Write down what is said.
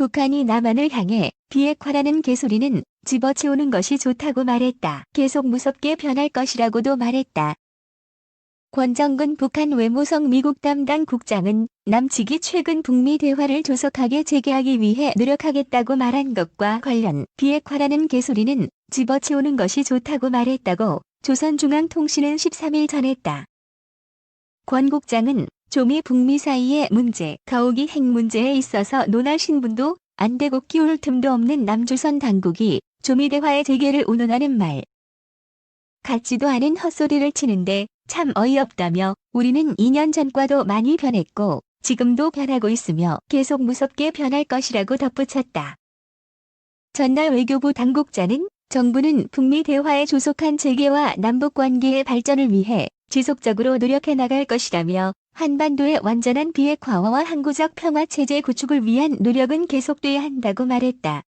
북한이 남한을 향해 비핵화라는 개소리는 집어치우는 것이 좋다고 말했다. 계속 무섭게 변할 것이라고도 말했다. 권정근 북한 외무성 미국 담당 국장은 남측이 최근 북미 대화를 조속하게 재개하기 위해 노력하겠다고 말한 것과 관련 비핵화라는 개소리는 집어치우는 것이 좋다고 말했다고 조선중앙통신은 13일 전했다. 권 국장은 조미 북미 사이의 문제, 가오기 핵 문제에 있어서 논할 신분도 안 되고 끼울 틈도 없는 남조선 당국이 조미 대화의 재개를 운운하는 말. 같지도 않은 헛소리를 치는데 참 어이없다며 우리는 2년 전과도 많이 변했고 지금도 변하고 있으며 계속 무섭게 변할 것이라고 덧붙였다. 전날 외교부 당국자는 정부는 북미 대화의 조속한 재개와 남북 관계의 발전을 위해 지속적으로 노력해 나갈 것이라며 한반도의 완전한 비핵화와 항구적 평화 체제 구축을 위한 노력은 계속돼야 한다고 말했다.